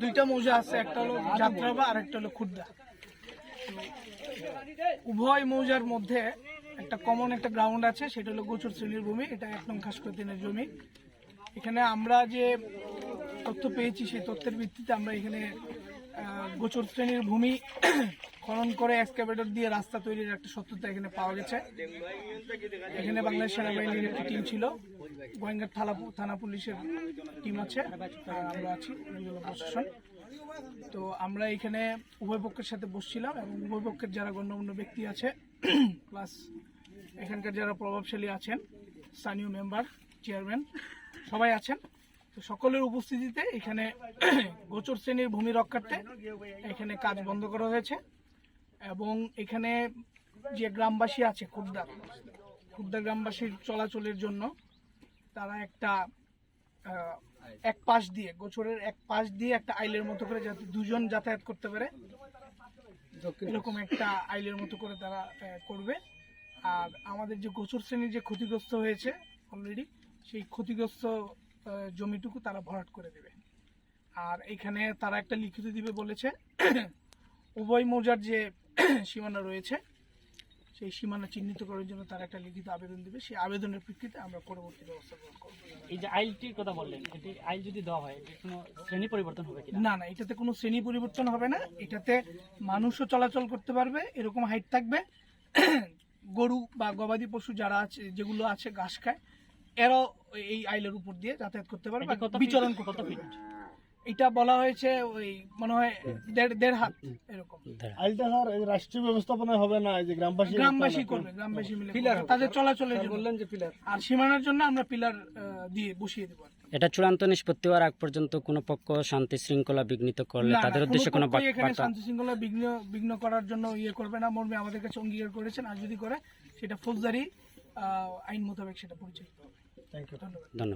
দুইটা মৌজা আছে, একটা হলো যাত্রাবা আর একটা হলো খুর্দা উভয় মৌজার মধ্যে একটা কমন একটা গ্রাউন্ড আছে, সেটা হলো গোচর শ্রেণির ভূমি, এটা এক নং খাসকতিনের জমি। এখানে আমরা যে তথ্য পেয়েছি, সেই তথ্যের ভিত্তিতে আমরা এখানে গোচর শ্রেণির ভূমি খনন করে এক্সকাভেটর দিয়ে রাস্তা তৈরির একটা সত্যতা এখানে পাওয়া গেছে। এখানে বাংলাদেশ সেনাবাহিনীর একটি টিম ছিল। গোয়েঙ্গার থানা থানা পুলিশের টিম আছে। আমরা আছি প্রশাসন। তো আমরা এখানে উভয় পক্ষের সাথে বসছিলাম এবং উভয় পক্ষের যারা গণ্যমান্য ব্যক্তি আছে প্লাস এখানকার যারা প্রভাবশালী আছেন, স্থানীয় মেম্বার চেয়ারম্যান সবাই আছেন। তো সকলের উপস্থিতিতে এখানে গোচর শ্রেণির ভূমি রক্ষার্থে এখানে কাজ বন্ধ করা হয়েছে এবং এখানে যে গ্রামবাসী আছে খুর্দা খুর্দা গ্রামবাসীর চলাচলের জন্য তারা একটা এক পাশ দিয়ে গোছরের এক পাশ দিয়ে একটা আইলের মতো করে যাতে দুজন যাতায়াত করতে পারে। এরকম একটা আইলের মতো করে তারা করবে। আর আমাদের যে গোচর শ্রেণির যে ক্ষতিগ্রস্ত হয়েছে অলরেডি সেই ক্ষতিগ্রস্ত জমিটুকু তারা ভরাট করে দেবে। আর এখানে তারা একটা লিখিত দিবে বলেছে উভয় মৌজার যে সীমানা রয়েছে সেই সীমানা চিহ্নিত করার জন্য তারা একটা লিখিত আবেদন দেবে। সেই আবেদনের প্রেক্ষিতে আমরা পরবর্তী ব্যবস্থা গ্রহণ করব। এই যে আইলটির কথা বললেন এটি আইল যদি দেওয়া হয় কোনো শ্রেণি পরিবর্তন হবে কিনা? না না এটাতে কোনো শ্রেণি পরিবর্তন হবে না। এটাতে মানুষও চলাচল করতে পারবে এরকম হাইট থাকবে। গরু বা গবাদি পশু যারা আছে যেগুলো আছে ঘাস খায় এরাও এই আইলের উপর দিয়ে যাতায়াত করতে পারবে? বিচরণ করতে পারবে। এটা বলা হয়েছে ওই মনে হয় দেড় দেড় হাত এরকম। আইলটা স্যার এই রাষ্ট্রীয় ব্যবস্থাপনায় হবে না এই যে গ্রামবাসী গ্রামবাসী করবে গ্রামবাসী মিলে করবে। তাদের চলাচলের জন্য। বললেন যে পিলার আর সীমানার জন্য আমরা পিলার দিয়ে বসিয়ে দেবো। এটা চূড়ান্ত নিষ্পত্তি হওয়ার আগ পর্যন্ত কোনো পক্ষ শান্তি শৃঙ্খলা বিঘ্নিত করলে তাদের উদ্দেশ্যে কোনো বার্তা শান্তি শৃঙ্খলা বিঘ্ন বিঘ্ন করার জন্য ইয়ে করবে না। মর্মে আমাদের কাছে অঙ্গীকার করেছেন আর যদি করে সেটা ফৌজদারি আহ, আইন মোতাবেক সেটা পরিচালিত হবে। থ্যাংক ইউ ধন্যবাদ। ধন্যবাদ।